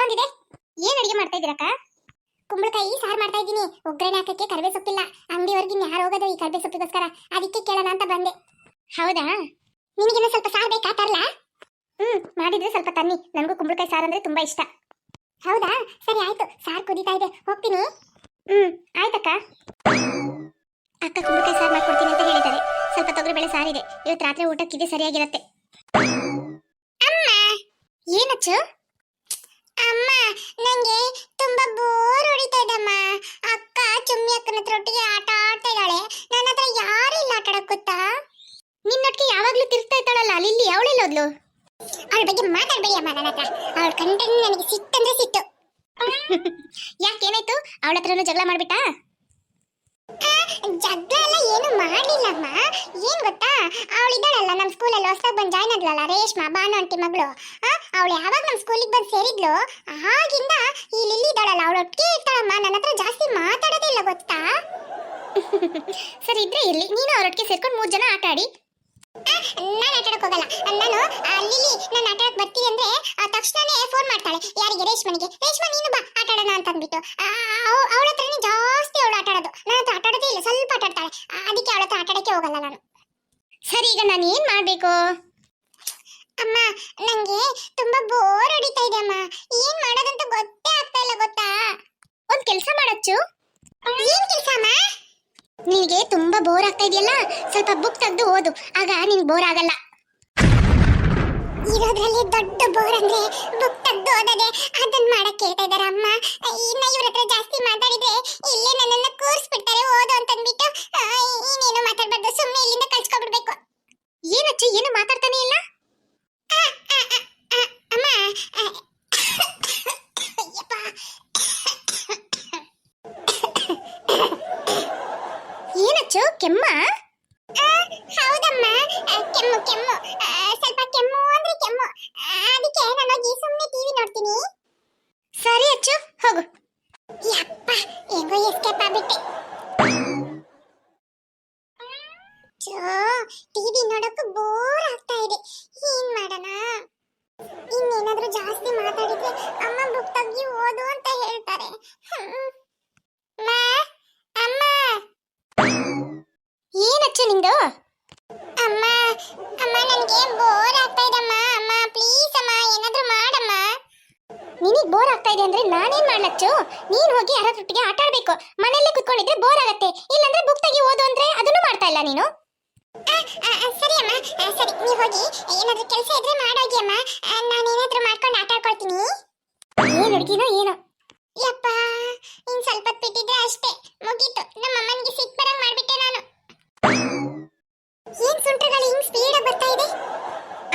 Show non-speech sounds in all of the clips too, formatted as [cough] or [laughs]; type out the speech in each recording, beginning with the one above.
ಇಷ್ಟೊಂದಿದೆ ಏನ್ ಅಡಿಗೆ ಮಾಡ್ತಾ ಇದೀರಕ್ಕ ಕುಂಬಳಕಾಯಿ ಸಾರು ಮಾಡ್ತಾ ಇದ್ದೀನಿ. ಒಗ್ಗರಣೆ ಹಾಕಕ್ಕೆ ಕರ್ಬೇ ಸೊಪ್ಪಿಲ್ಲ ಅಂಗಡಿವರೆಗಿನ ಯಾರು ಹೋಗೋದು ಈ ಕರ್ಬೆ ಸೊಪ್ಪಿಗೋಸ್ಕರ ಅದಕ್ಕೆ ಕೇಳೋಣ ಅಂತ ಬಂದೆ. ಹೌದಾ? ನಿಮಗಿನ್ನ ಸ್ವಲ್ಪ ಸಾರ್ ಬೇಕಾ? ತರ್ಲಾ? ಹ್ಮ್, ಮಾಡಿದ್ರೆ ಸ್ವಲ್ಪ ತನ್ನಿ. ನನಗೂ ಕುಂಬಳಕಾಯಿ ಸಾರು ಅಂದ್ರೆ ತುಂಬಾ ಇಷ್ಟ. ಹೌದಾ? ಸರಿ, ಆಯ್ತು. ಸಾರ್ ಕುದೀತಾ ಇದೆ. ಹೋಗ್ತೀನಿ. ಹ್ಮ್, ಆಯ್ತಕ್ಕ. ಅಕ್ಕ ಕುಂಬಳಕಾಯಿ ಸಾರು ಮಾಡ್ಕೊಡ್ತೀನಿ ಅಂತ ಹೇಳಿದ್ದಾರೆ. ಸ್ವಲ್ಪ ತೊಗರಿಬೇಳೆ ಸಾರಿದೆ. ಇವತ್ತು ರಾತ್ರಿ ಊಟಕ್ಕಿದೆ, ಸರಿಯಾಗಿರತ್ತೆ. ಅಮ್ಮ! ಏನಚ್ಚು? ಅಮ್ಮ ನಂಗೆ ತುಂಬಾ ಬೋರ್ ಹೊಡಿತಾ ಇದಮ್ಮ ಅಕ್ಕ ಚುಮ್ಮಿ ಅಕ್ಕನ ಹತ್ರ ಒಟ್ಟಿಗೆ ಆಟ ಆಡ್ತಾ ಇದ್ದಾಳೆ. ನನ್ನ ಹತ್ರ ಯಾರು ಇಲ್ಲ ಆಟ ಆಡಕ್ ಗೊತ್ತಾ? ನಿನ್ನೊಟ್ಟಿಗೆ ಯಾವಾಗ್ಲೂ ತಿರ್ತಾ ಇದ್ದಾಳಲ್ಲ ಲಿಲ್ಲಿ ಅವಳೆಲ್ಲೋದ್ಲು ಅವಳ ಬಗ್ಗೆ ಮಾತಾಡ್ಬೇಡಿ ಅಮ್ಮ ನನ್ನ ಹತ್ರ. ಅವಳ ಕಂಡ್ರೆ ನನಗೆ ಸಿಟ್ಟಂದ್ರೆ ಸಿಟ್ಟು. [laughs] ಯಾಕೇನಾಯ್ತು ಅವಳ ಹತ್ರನೂ ಜಗಳ ಮಾಡ್ಬಿಟ್ಟಾ? ಜಗಳ ಎಲ್ಲ ಏನು ಮಾಡಿಲ್ಲಮ್ಮ. ಏನ್ ಗೊತ್ತಾ? ಅವಳಿದ್ದಾಳಲ್ಲ ನಮ್ಮ ಸ್ಕೂಲಲ್ಲಿ ಹೊಸದಾಗಿ ಬಂದು ಜಾಯ್ನ್ ಆದ್ಲಲ್ಲ ರೇಷ್ಮಾ ಬಾನು ಅಂಟಿ ಮಗಳು. ಅವಳು ಯಾವಾಗ ನಮ್ಮ ಸ್ಕೂಲಿಗೆ ಬಂದು ಸೇರಿದ್ಲು, ಆಗಿಂದ ಈ ಲಿಲ್ಲಿ ಇದ್ದಾಳಲ್ಲ, ಅವಳು ಒಟ್ಟಿಗೆ ಇರ್ತಾಳಮ್ಮ. ನನ್ನ ಹತ್ರ ಜಾಸ್ತಿ ಮಾತಾಡೋದಿಲ್ಲ ಗೊತ್ತಾ? [laughs] ಸರಿ ಇದ್ರೆ ಇರ್ಲಿ. ನೀನು ಅವರೊಟ್ಟಿಗೆ ಸೇರ್ಕೊಂಡು ಮೂರು ಜನ ಆಟ ಆಡಿ ನಾನು ಆಟ ಆಡಕ್ ಹೋಗಲ್ಲ ನಾನು ಲಿಲಿ ನಾನು ಆಟ ಆಡಕ್ ಬರ್ತೀನಿ ಅಂದ್ರೆ ತಕ್ಷಣನೇ ಫೋನ್ ಮಾಡ್ತಾಳೆ. ಯಾರಿಗೆ? ರೇಷ್ಮನಿಗೆ. ರೇಷ್ಮಾ, ನೀನು ಬಾ ಆಟ ಆಡೋಣ ಅಂತ ಅಂದ್ಬಿಟ್ಟು. ಅವಳ ಹತ್ರನೇ ಜಾಸ್ತಿ ಅವಳು ಆಟ ಆಡೋದು ನನ್ನ ಆಟ ಆಡೋದೇ ಇಲ್ಲ, ಸ್ವಲ್ಪ ಆಟ ಆಡ್ತಾಳೆ ಅದಕ್ಕೆ ಅವಳ ಹತ್ರ ಆಟ ಆಡಕ್ಕೆ ಹೋಗಲ್ಲ ನಾನು. ಸರಿ, ಈಗ ನಾನು ಏನ್ ಮಾಡ್ಬೇಕು? ಅಮ್ಮ, ನಂಗೆ ತುಂಬಾ ಬೋರ್ ಹೊಡಿತಾ ಇದೆ, ಅಮ್ಮ. ಏನ್ ಮಾಡೋದಂತ ಗೊತ್ತೇ ಆಗ್ತಾ ಇಲ್ಲ, ಗೊತ್ತಾ? ಒಂದ್ ಕೆಲಸ ಮಾಡಚ್ಚು. ಏನ್ ಕೆಲಸ, ಅಮ್ಮ? ನಿನಗೆ ತುಂಬಾ ಬೋರ್ ಆಗ್ತಾ ಇದೆಯಲ್ಲ? ಸ್ವಲ್ಪ ಬುಕ್ ತೆಗೆದು ಓದು. ಆಗ ನಿನ್ಗೆ ಬೋರ್ ಆಗಲ್ಲ. ಇರೋದ್ರಲ್ಲಿ ದೊಡ್ಡ ಬೋರ್ ಅಂದ್ರೆ ಬುಕ್ ತೆಗೆದು ಓದದೆ. ಅದನ್ನ ಮಾಡಕ್ ಹೇಳ್ತಾ ಇದಾರೆ ಅಮ್ಮ. ಇನ್ನ ಇವ್ರ ಹತ್ರ ಜಾಸ್ತಿ ಮಾತಾಡಿದ್ರೆ ಇಲ್ಲೇ ನನ್ನನ್ನ ಕೂರಿಸ್ಬಿಡ್ತಾರೆ ಓದು ಅಂತ ಅಂದ್ಬಿಟ್ಟು ಇನ್ನೇನು ಮಾತಾಡ್ಬಾರ್ದು. ಸುಮ್ಮನೆ ಇಲ್ಲಿಂದ ಕಳ್ಸ್ಕೊಬಿಡ್ಬೇಕು. ಏನಚ್ಚು, ಏನು ಮಾತಾಡ್ತಾನೆ ಇಲ್ಲ? ಅಮ್ಮ. ಕೆಮ್ಮ ಹೌದಮ್ಮ ಆ, ಕೆಮ್ಮು ಕೆಮ್ಮು ಆ, ಸ್ವಲ್ಪ ಕೆಮ್ಮು ಯಾರೊಟ್ಟಿಗೆ ಆಟ ಆಡ್ಬೇಕು. ಮನೆಯಲ್ಲೇ ಕುತ್ಕೊಂಡಿದ್ರೆ ಬೋರ್ ಆಗುತ್ತೆ. ಇಲ್ಲಾಂದ್ರೆ ಬುಕ್ ತೆಗಿ ಓದು ಅಂದ್ರೆ ಅದನ್ನು ಮಾಡ್ತಾ ಇಲ್ಲ ನೀನು. ಸರಿ ಅಮ್ಮ. ಸರಿ ನೀವು ಹೋಗಿ. ಏನಾದ್ರೂ ಕೆಲಸ ಇದ್ರೆ ಮಾಡೋಗಿ ಅಮ್ಮ. ನಾನು ಏನಾದ್ರೂ ಮಾಡ್ಕೊಂಡು ಆಟ ಆಡ್ಕೊಳ್ತೀನಿ. ಏನು ಹುಡುಗಿನೋ ಏನೋ. ಯಪ್ಪ ಇನ್ ಸ್ವಲ್ಪ ಬಿಟ್ಟಿದ್ರೆ ಅಷ್ಟೇ. ಮುಗೀತು. ನಮ್ಮ ಅಮ್ಮನಿಗೆ ಸಿಟ್ ಬರಂಗ್ ಮಾಡ್ಬಿಟ್ಟೆ ನಾನು. ಏನ್ ಸುಂಟರ್ಗಳು ಹಿಂಗ್ ಸ್ಪೀಡ್ ಆಗಿ ಬರ್ತಾ ಇದೆ?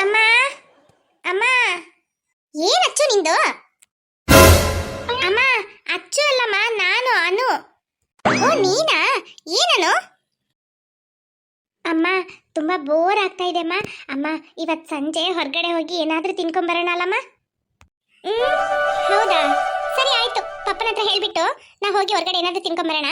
ಅಮ್ಮ ಅಮ್ಮ. ಏನ್ ಅಚ್ಚು ನಿಂದು? ನೀನಾ ಏನನು? ಅಮ್ಮ ತುಂಬಾ ಬೋರ್ ಆಗ್ತಾ ಇದೆ ಅಮ್ಮ. ಅಮ್ಮ ಇವತ್ ಸಂಜೆ ಹೊರಗಡೆ ಹೋಗಿ ಏನಾದ್ರೂ ತಿನ್ಕೊಂಡ್ ಬರೋಣ ಅಲ್ಲಮ್ಮ ಹ್ಮ್ ಹೌದಾ? ಸರಿ ಆಯ್ತು. ಪಪ್ಪನ ಹತ್ರ ಹೇಳ್ಬಿಟ್ಟು ನಾ ಹೋಗಿ ಹೊರಗಡೆ ಏನಾದ್ರು ತಿನ್ಕೊಂಡ್ ಬರೋಣ?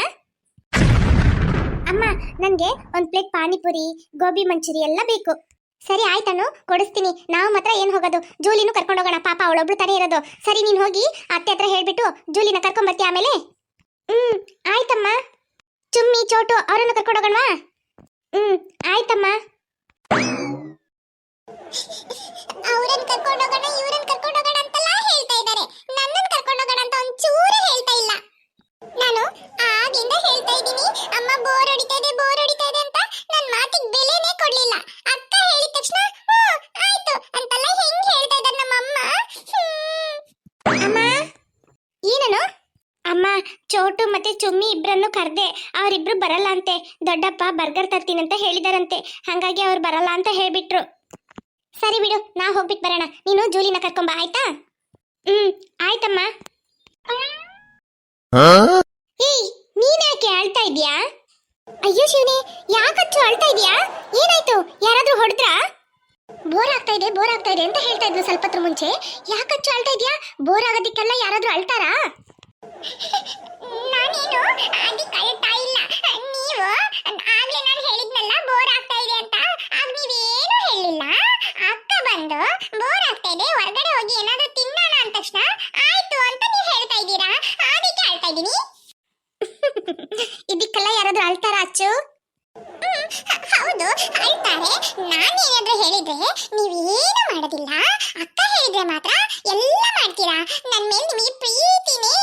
ಅಮ್ಮ ನನ್ಗೆ ಒಂದ್ ಪ್ಲೇಟ್ ಪಾನಿಪುರಿ ಗೋಬಿ ಮಂಚೂರಿ ಎಲ್ಲ ಬೇಕು. ಸರಿ ಆಯ್ತಾನು ಕೊಡಿಸ್ತೀನಿ. ನಾವು ಮಾತ್ರ ಏನ್ ಹೋಗೋದು? ಜೂಲಿನೂ ಕರ್ಕೊಂಡು ಹೋಗೋಣ. ಪಾಪ ಅವಳೊಬ್ಳು ತಾನೇ ಇರೋದು. ಸರಿ ನೀನ್ ಹೋಗಿ ಅತ್ತೆ ಹತ್ರ ಹೇಳ್ಬಿಟ್ಟು ಜೂಲಿನ ಕರ್ಕೊಂಡ್ ಬರ್ತೀಯ ಆಮೇಲೆ? ಹ್ಮ್ ಆಯ್ತಮ್ಮ. ಚುಮ್ಮಿ ಚೋಟು, ಅವರನ್ನು ಕರ್ಕೊಂಡು ಹೋಗೋಣವಾ ಹ್ಮ್, ಆಯ್ತಮ್ಮ. ಅವ್ರನ್ನ ಕರ್ಕೊಂಡು ಹೋಗೋಣ, ಇವ್ರನ್ನ ಕರ್ಕೊಂಡು ಹೋಗೋಣ ಅಂತೆಲ್ಲ ಹೇಳ್ತಾ ಇದ್ದಾರೆ. ನನ್ನನ್ನ ಕರ್ಕೊಂಡು ಹೋಗೋಣ ಅಂತ ಒಂಚೂರು ಹೇಳ್ತಾ ಇಲ್ಲ. ನಾನು ಆಗಿಂದ ಹೇಳ್ತಾ ಇದ್ದೀನಿ. ಅಮ್ಮ ಬೋರ್ ಹೊಡಿತಾ ಇದೆ ಬೋರ್ ಹೊಡಿತಾ ಇದೆ ಅಂತ ನನ್ನ ಮಾತಿಗೆ ಬೆಲೆನೇ ಕೊಡ್ಲಿಲ್ಲ. ಅಕ್ಕ ಹೇಳಿದ ತಕ್ಷಣ ಚೋಟು ಮತ್ತೆ ಚುಮ್ಮಿ ಇಬ್ಬರನ್ನು ಕರೆದೆ ಅವರಿಬ್ರು ಬರಲ್ಲ ಅಂತೆ ದೊಡ್ಡಪ್ಪ ಬರ್ಗರ್ ತರ್ತೀನಂತ ಹೇಳಿದಾರಂತೆ. ಹಂಗಾಗಿ ಅವ್ರು ಬರಲ್ಲ ಅಂತ ಹೇಳ್ಬಿಟ್ರು. ಸರಿ ಬಿಡು ನಾ ಹೋಗ್ಬಿಟ್ಟು ಬರೋಣ. ನೀನು ಜೂಲಿನ ಕರ್ಕೊಂಬ ಆಯ್ತಾ? ಹ್ಮ್ ಆಯ್ತಮ್ಮ. ಏಯ್ ನೀನ್ ಯಾಕೆ ಅಳ್ತಾ ಇದ್ಯಾ ಅಯ್ಯೋ ಶಿವನೇ ಯಾಕಚ್ಚು ಅಳ್ತಾ ಇದ್ಯಾ ಏನಾಯ್ತು? ಯಾರಾದ್ರೂ ಹೊಡೆದ್ರಾ? ಬೋರ್ ಆಗ್ತಾ ಇದೆ ಬೋರ್ ಆಗ್ತಾ ಇದೆ ಅಂತ ಹೇಳ್ತಾ ಇದ್ರು ಸ್ವಲ್ಪ ಹೊತ್ತು ಮುಂಚೆ. ಯಾಕಚ್ಚು ಅಳ್ತಾ ಇದ್ಯಾ ಬೋರ್ ಆಗೋದಿಕ್ಕೆಲ್ಲ ಯಾರಾದ್ರೂ ಅಳ್ತಾರಾ? ನಾನೇನು? ಆಗಿ ಇಲ್ಲ. ನೀವು? ಆಗ್ಲೇ ನಾನು ಹೇಳಿದ್ನಲ್ಲ ಬೋರ್ ಆಗ್ತಾ ಇದೆ ಅಂತ. ಆಗ ನೀವೇನು ಹೇಳಲಿಲ್ಲ ಅಕ್ಕ ಬಂದು ಬೋರ್ ಆಗ್ತಾ ಇದೆ, ಹೊರಗಡೆ ಹೋಗಿ ಏನಾದ್ರೂ ತಿನ್ನೋಣ ಅಂತ ತಕ್ಷಣ ಆಯ್ತು ಅಂತ ನೀವು ಹೇಳ್ತಾ ಇದ್ದೀರಾ? ಅದಕ್ಕೆ ಹೇಳ್ತಾ ಇದ್ದೀನಿ. ಇದಕ್ಕೆಲ್ಲ ಯಾರಾದ್ರೂ ಅಳ್ತಾರ ಅಚ್ಚು? ಹೌದು, ಅಳ್ತಾರೆ. ನಾನೇನಾದ್ರೂ ಹೇಳಿದ್ರೆ ನೀವೇನು ಮಾಡೋದಿಲ್ಲ. ಅಕ್ಕ ಹೇಳಿದ್ರೆ ಮಾತ್ರ ಎಲ್ಲ ಮಾಡ್ತೀರಾ? ನನ್ನ ಮೇಲೆ ನಿಮಗೆ ಪ್ರೀತಿನೇ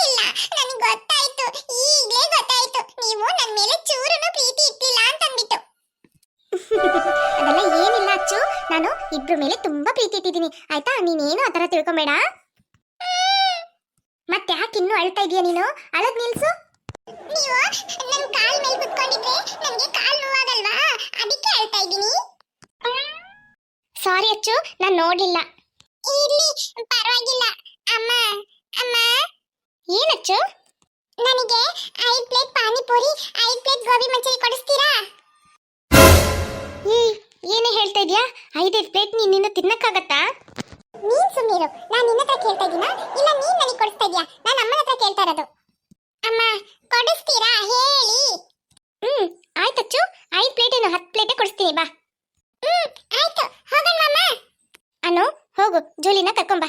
ಇಬ್ರ ಮೇಲೆ ತುಂಬಾ ಪ್ರೀತಿ ಇಟ್ಟಿದ್ದೀನಿ. ಆಯ್ತಾ? ನೀನೇನು ಆತರ ತಿಳ್ಕೊಬೇಡ? ಮತ್ತೆ ಯಾಕೆ ಇನ್ನೂ ಅಳ್ತಾ ಇದೀಯ ನೀನು? ಅಳದ್ ನಿಲ್ಸು. ನೀವು ನನ್ ಕಾಲ್ ಮೇಲೆ ಕುತ್ಕೊಂಡಿದ್ರೆ ನನಗೆ ಕಾಲ್ ನೋವಾಗಲ್ವಾ? ಅದಕ್ಕೆ ಅಳ್ತಾ ಇದ್ದೀನಿ. ಸಾರಿ ಅಚ್ಚು ನಾನು ನೋಡ್ಲಿಲ್ಲ. ಇರ್ಲಿ ಪರವಾಗಿಲ್ಲ. ಅಮ್ಮ ಅಮ್ಮ. ಏನಚ್ಚು? ನನಗೆ ಐದು ಪ್ಲೇಟ್ ಪಾನಿಪುರಿ ಐದು ಪ್ಲೇಟ್ ಗೋಬಿ ಮಂಚೂರಿ ಕೊಡಿಸ್ತೀರಾ? ಏನೇ ಹೇಳ್ತಾ ಇದೀಯಾ? ಐದೈದು ಪ್ಲೇಟ್ ನಿನ್ನಿಂದ ತಿನ್ನಕ್ಕಾಗತ್ತಾ? ನೀನ್ ಸುಮ್ಮನಿರು ನಾನು ನಿನ್ನ ಹತ್ರ ಕೇಳ್ತಾ ಇದೀನಾ ಇಲ್ಲ ನೀನ್ ನನಗೆ ಕೊಡಿಸ್ತಾ ಇದೀಯಾ? ನಾನು ಅಮ್ಮನ ಹತ್ರ ಕೇಳ್ತಾ ಇರೋದು. ಅಮ್ಮ ಕೊಡಿಸ್ತೀರಾ? ಹೇಳಿ. ಹ್ಮ್ ಆಯ್ತಚ್ಚು ಐದು ಪ್ಲೇಟ್ ಏನು ಹತ್ತು ಪ್ಲೇಟೇ ಕೊಡಿಸ್ತೀನಿ ಬಾ. ಹ್ಮ್ ಆಯ್ತು. ಹೋಗೋಣ ಮಾಮ. ಅನು ಹೋಗು. ಜೂಲಿನ ಕರ್ಕೊಂಬ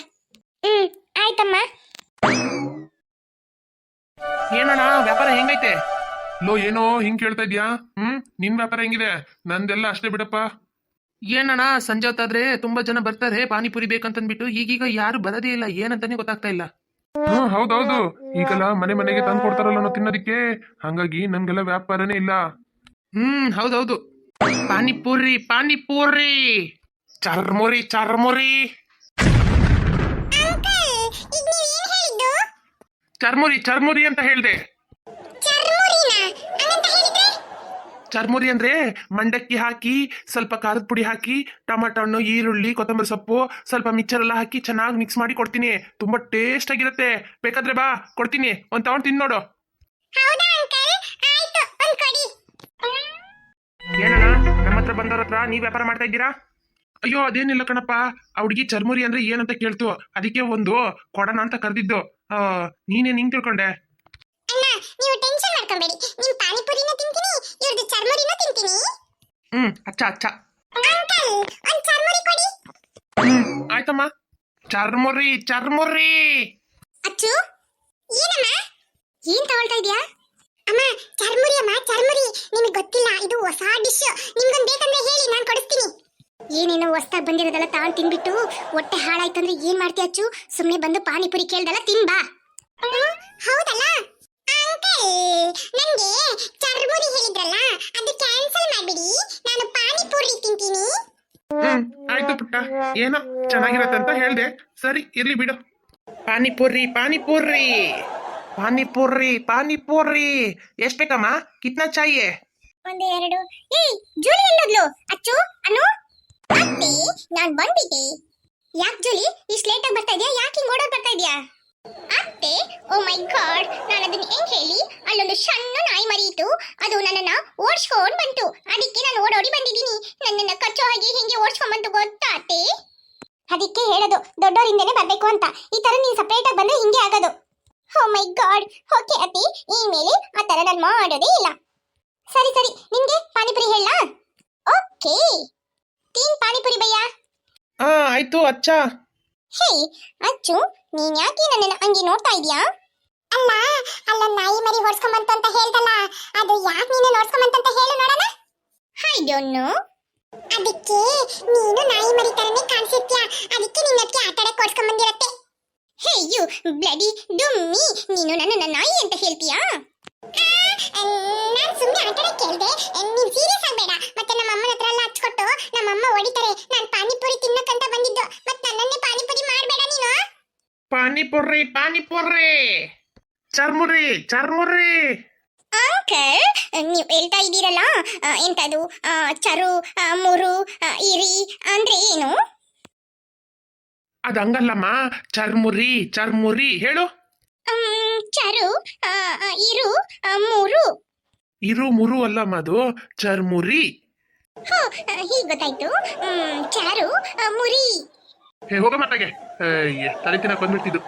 ಲೋ ಏನೋ ಹಿಂಗ್ ಕೇಳ್ತಾ ಇದ್ಯಾ? ಹ್ಮ್? ನಿನ್ ವ್ಯಾಪಾರ ಹೆಂಗಿದೆ? ನಂದೆಲ್ಲ ಅಷ್ಟೇ ಬಿಡಪ್ಪ. ಏನಣ್ಣ ಸಂಜೆ ಹೊತ್ತಾದ್ರೆ ತುಂಬಾ ಜನ ಬರ್ತಾರೆ ಪಾನಿಪುರಿ ಬೇಕಂತಂದ್ಬಿಟ್ಟು. ಈಗೀಗ ಯಾರು ಬರೋದೇ ಇಲ್ಲ ಏನಂತಾನೆ ಗೊತ್ತಾಗ್ತಾ ಇಲ್ಲ. ಹ್ಮ್ ಹೌದೌದು. ಈಗೆಲ್ಲ ಮನೆ ಮನೆಗೆ ತಂದು ಕೊಡ್ತಾರಲ್ಲ ನಾವು ತಿನ್ನೋದಿಕ್ಕೆ? ಹಂಗಾಗಿ ನನ್ಗೆಲ್ಲ ವ್ಯಾಪಾರನೇ ಇಲ್ಲ. ಹ್ಮ್ ಹೌದೌದು. ಪಾನಿಪುರಿ ಪಾನಿಪುರಿ! ಚರ್ಮುರಿ ಚರ್ಮುರಿ! ಅಂಕಲ್ ಈಗ ನೀವು ಏನು ಹೇಳಿದ್ದು? ಚರ್ಮುರಿ ಚರ್ಮುರಿ ಅಂತ ಹೇಳ್ದೆ ಚರ್ಮುರಿನ ಹಂಗಂತ ಹೇಳಿದ್ರೆ ಚರ್ಮುರಿ ಅಂದ್ರೆ ಮಂಡಕ್ಕಿ ಹಾಕಿ ಸ್ವಲ್ಪ ಖಾರದ ಪುಡಿ ಹಾಕಿ ಟೊಮಾಟೊ ಹಣ್ಣು ಈರುಳ್ಳಿ ಕೊತ್ತಂಬರಿ ಸೊಪ್ಪು ಸ್ವಲ್ಪ ಮಿಕ್ಸರ್ ಎಲ್ಲ ಹಾಕಿ ಚೆನ್ನಾಗಿ ಮಿಕ್ಸ್ ಮಾಡಿ ಕೊಡ್ತೀನಿ. ತುಂಬಾ ಟೇಸ್ಟ್ ಆಗಿರುತ್ತೆ. ಬೇಕಾದ್ರೆ ಬಾ ಕೊಡ್ತೀನಿ. ಒಂದ್ ತಗೊಂಡ್ ತಿನ್ ನೋಡು. ಏನಣ್ಣ ನಮ್ಮ ಹತ್ರ ಬಂದವ್ರ ಹತ್ರ ನೀವ್ ವ್ಯಾಪಾರ ಮಾಡ್ತಾ ಇದ್ದೀರಾ? ಅಯ್ಯೋ ಅದೇನಿಲ್ಲ ಕಣಪ್ಪ. ಆ ಹುಡುಗಿ ಚರ್ಮುರಿ ಅಂದ್ರೆ ಏನಂತ ಕೇಳ್ತು. ಅದಕ್ಕೆ ಒಂದು ಕೊಡೋಣ ಅಂತ ಕರೆದಿದ್ದು. ನೀನೇನು ನೀನೇನ್ ಹಿಂಗ್ ತಿಳ್ಕೊಂಡೆ? ಅಣ್ಣ ನೀವು ಟೆನ್ಷನ್ ಮಾಡ್ಕೊಂಬೇಡಿ. ನಿಮ್ಮ ಪಾನಿಪುರಿನ ಇವ್ರದ್ದು ಚರ್ಮುರಿನ ತಿಂತೀನಿ. ಹ್ಮ್ ಅಚ್ಚ ಅಚ್ಚ. ಅಂಕಲ್ ಒಂದ್ ಚರ್ಮರಿ ಕೊಡಿ. ಹ್ಮ್ ಆಯ್ತಮ್ಮ. ಚರ್ಮುರಿ ಚರ್ಮುರಿ. ಅಚ್ಚು ಏನಮ್ಮ? ಏನ್ ತಗೊಳ್ತಾ ಇದೀಯಾ? ಅಮ್ಮ ಚರ್ಮುರಿ ಅಮ್ಮ ಚರ್ಮುರಿ. ನಿಮಗೆ ಗೊತ್ತಿಲ್ಲ ಇದು ಹೊಸ ಡಿಶ್ ನಿಮ್ಗೊಂದು ಬೇಕಂದ್ರೆ ಹೇಳಿ ನಾನು ಕೊಡಿಸ್ತೀನಿ. ಏನೇನೋ ಹೊಸ್ದಾಗ್ ಬಂದಿರೋದೆಲ್ಲ ತಗೊಂಡ್ ತಿನ್ಬಿಟ್ಟು ಹೊಟ್ಟೆ ಹಾಳಾಯ್ತಂದ್ರೆ ಏನ್ ಮಾಡ್ತೀಯ ಅಚ್ಚು? ಸುಮ್ಮನೆ ಬಂದು ಪಾನಿಪುರಿ ಕೇಳ್ದಲ್ಲ ತಿನ್ ಬಾ ಹೌದಲ್ಲ? ಅಂಕಲ್ ನಂಗೆ ಚರ್ಮುರಿ ಹೇಳಿದ್ರಲ್ಲ ಅದು ಕ್ಯಾನ್ಸಲ್ ಮಾಡ್ಬಿಡಿ ನಾನು ಪಾನಿಪುರಿ ತಿಂತೀನಿ ಹ್ಮ್ ಆಯ್ತು ಪುಟ್ಟ ಏನೋ ಚೆನ್ನಾಗಿರತ್ತೆ ಅಂತ ಹೇಳ್ದೆ. ಸರಿ, ಇರ್ಲಿ ಬಿಡು. ಪಾನಿಪುರಿ ಪಾನಿಪುರಿ. ಪಾನಿಪುರಿ ಪಾನಿಪುರಿ. ಎಷ್ಟ್ ಬೇಕಮ್ಮ? ಕಿತ್ನ ಚಾಯೆ ಒಂದು ಎರಡು. ಜೂಲಿ ಅಚ್ಚು, ಅನು? ಅತ್ತೆ ಯಾಕ್ ಜೂಲಿ, ಇಷ್ಟು ಲೇಟಾಗಿ ಬರ್ತಾ ಇದೆಯಾ? ಯಾಕೆ ಹಿಂಗ್ ಬರ್ತಾ ಇದೆಯಾ? ಅತ್ತೆ, ಓ ಮೈ ಗಾಡ್ ನಾನು ಅದನ್ನ ಹೆಂಗ್ ಹೇಳಿ? ಅಲ್ಲೊಂದು ಸಣ್ಣ ನಾಯಿ ಮರಿಯಿತು ಅದು ನನ್ನನ್ನ ಓಡಿಸ್ಕೊಂಡ್ ಬಂತು. ಅದಕ್ಕೆ ನಾನು ಓಡೋಡಿ ಬಂದಿದ್ದೀನಿ. ನನ್ನನ್ನ ಕಚ್ಚೋ ಹಾಗೆ ಹಿಂಗೆ ಓಡಿಸ್ಕೊಂಡ್ ಬಂತು ಗೊತ್ತಾ, ಅತ್ತೆ? ಅದಕ್ಕೆ ಹೇಳೋದು ದೊಡ್ಡವರಿಂದನೇ ಬರಬೇಕು ಅಂತ. ಈ ತರ ನೀನು ಸಪರೇಟ್ ಆಗಿ ಬಂದ್ರೆ ಹಿಂಗೆ ಆಗೋದು. ಓ ಮೈ ಗಾಡ್. ಓಕೆ, ಅತ್ತೆ. ಇನ್ಮೇಲೆ ಆ ತರ ನಾನು ಮಾಡೋದೇ ಇಲ್ಲ. ಸರಿ ಸರಿ. ನಿಮ್ಗೆ ಪಾನಿಪುರಿ ಹೇಳ. ಓಕೆ. ತೀನ್ ಪಾನಿಪುರಿ ಭಯ್ಯ. ಹಾ ಆಯ್ತು, ಅಚ್ಚ. ಹೇ ಅಚ್ಚು ನೀನ್ ಯಾಕೆ ನನ್ನನ್ನ ಹಂಗೆ ನೋಡ್ತಾ ಇದೀಯಾ? ಅಲ್ಲ ಅಲ್ಲ ನಾಯಿ ಮರಿ ಹೊಡ್ಸ್ಕೊಂಬಂತು ಅಂತ ಹೇಳ್ದಲ್ಲ ಅದು ಯಾಕೆ ನೀನು ನೋಡ್ಸ್ಕೊಂಬಂತಂತ ಹೇಳು ನೋಡೋಣ? ಐ ಡೋಂಟ್ ನೋ ಅದಕ್ಕೆ ನೀನು ನಾಯಿ ಮರಿ ತರನೇ ಕಾಣಿಸುತ್ತೀಯ ಅದಕ್ಕೆ ನಿನ್ನ ಹತ್ರ ಆಟ ಆಡಕ್ಕೆ ಹೊಡ್ಸ್ಕೊಂಬಂದಿರತ್ತೆ ಹೇ ಯು ಬ್ಲಡಿ ಡುಮ್ಮಿ ನೀನು ನನ್ನನ್ನ ನಾಯಿ ಅಂತ ಹೇಳ್ತೀಯಾ? ನಾನು ಸುಮ್ಮನೆ ಆಟ ಆಡಕ್ಕೆ ಕೇಳ್ದೆ. ನೀನ್ ಸೀರಿಯಸ್ ಆಗಬೇಡ. ಮತ್ತೆ ನಮ್ಮ ಅಮ್ಮನ ಹತ್ರ ಎಲ್ಲ ಹಚ್ಕೊಟ್ಟು ನಮ್ಮ ಅಮ್ಮ ಹೊಡಿತಾರೆ. ನಾನು ಪಾನಿಪುರಿ ತಿನ್ನಕ್ಕಂತ ಬಂದಿದ್ದು. ಮತ್ತೆ ನನ್ನನ್ನೇ ಪಾನಿಪುರಿ ಮಾಡಬೇಡ ನೀನು. ಪಾನಿಪುರಿ ಪಾನಿಪುರಿ. ಚರ್ಮುರಿ ಚರ್ಮುರಿ. ಅಂಕಲ್ ನೀವು ಹೇಳ್ತಾ ಇದ್ದೀರಲ್ಲ ಆ, ಆ, ಚರು ಆ, ಮುರು ಆ, ಇರಿ ಅಂದ್ರೆ ಏನು? ಅದು ಹಂಗಲ್ಲಮ್ಮ ಚರ್ಮುರಿ ಚರ್ಮುರಿ. ಹೇಳು. ಚರು ಇರು ಮೂರು. ಇರು ಮುರು ಅಲ್ಲಮ್ಮ ಅದು ಚರ್ಮುರಿ. ಹೀಗೆ ಗೊತ್ತಾಯ್ತು. ಚರು ಮುರಿ. ಹೇ ಹೋಗ ಮಾತಾಗೆ ತಲೆ ತಿನ್ನಕ್ ಬಂದ್ಬಿಟ್ಟಿದ್ದು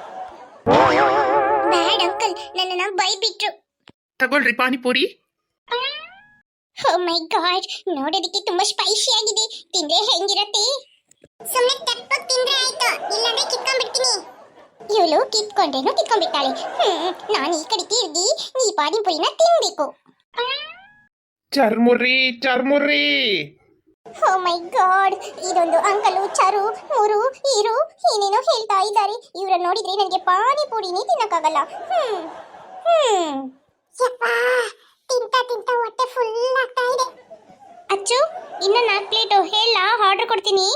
ಬ್ಯಾಡ್ ಅಂಕಲ್ ನನ್ನನ್ನ ಬೈಬಿಟ್ರು. ತಗೊಳ್ರಿ ಪಾನಿಪುರಿ. ಓ ಮೈ ಗಾಡ್ ನೋಡೋದಕ್ಕೆ ತುಂಬಾ ಸ್ಪೈಸಿ ಆಗಿದೆ. ತಿಂದ್ರೆ ಹೆಂಗಿರತ್ತೆ? ಸುಮ್ಮನೆ ತಪ್ಪು ತಿಂದ್ರೆ ಆಯ್ತು? ಇವಳು ಕಿತ್ಕೊಂಡ್ರೇನು ಕಿತ್ಕೊಂಡ್ಬಿಟ್ಟಾಳೆ ಹ್ಮ್ ನಾನು ಈ ಕಡೆ ತಿರ್ಗಿ ನೀ ಪಾನಿಪುರಿನ ತಿನ್ಬೇಕು. Churmuri churmuri. Oh my god ಇದೊಂದು ಅಂಕಲು ಚರು ಮುರು ಇರು ಏನೇನೋ ಹೇಳ್ತಾ ಇದ್ದಾರೆ. ಇವರ ನೋಡಿದ್ರೆ ನನಗೆ ಪಾನಿಪುರಿನೇ ತಿನ್ನಕ್ಕಾಗಲ್ಲ. ಹ್ಮ್ ಹ್ಮ್. ಯಪ್ಪ ತಿಂತ ತಿಂತ ಹೊಟ್ಟೆ ಫುಲ್ ಆಗ್ತಾ ಇದೆ. ಅಚ್ಚು ಇನ್ನ ನಾಲ್ಕು ಪ್ಲೇಟು ಹೇಳ ಆರ್ಡರ್ ಕೊಡ್ತೀನಿ.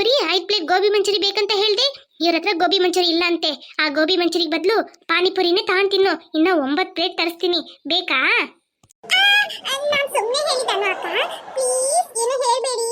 ಪಾನಿಪುರಿ ಐದು ಪ್ಲೇಟ್ ಗೋಬಿ ಮಂಚೂರಿ ಬೇಕಂತ ಹೇಳ್ದೆ. ಇವ್ರ ಹತ್ರ ಗೋಬಿ ಮಂಚೂರಿ ಇಲ್ಲ ಅಂತೆ. ಆ ಗೋಬಿ ಮಂಚೂರಿಗೆ ಬದಲು ಪಾನಿಪುರಿನೇ ತಗೊಂಡ್ ತಿನ್ನು ಇನ್ನ ಒಂಬತ್ತು ಪ್ಲೇಟ್ ತರಿಸ್ತೀನಿ. ಬೇಕಾ? ಏನು ಹೇಳಬೇಡಿ?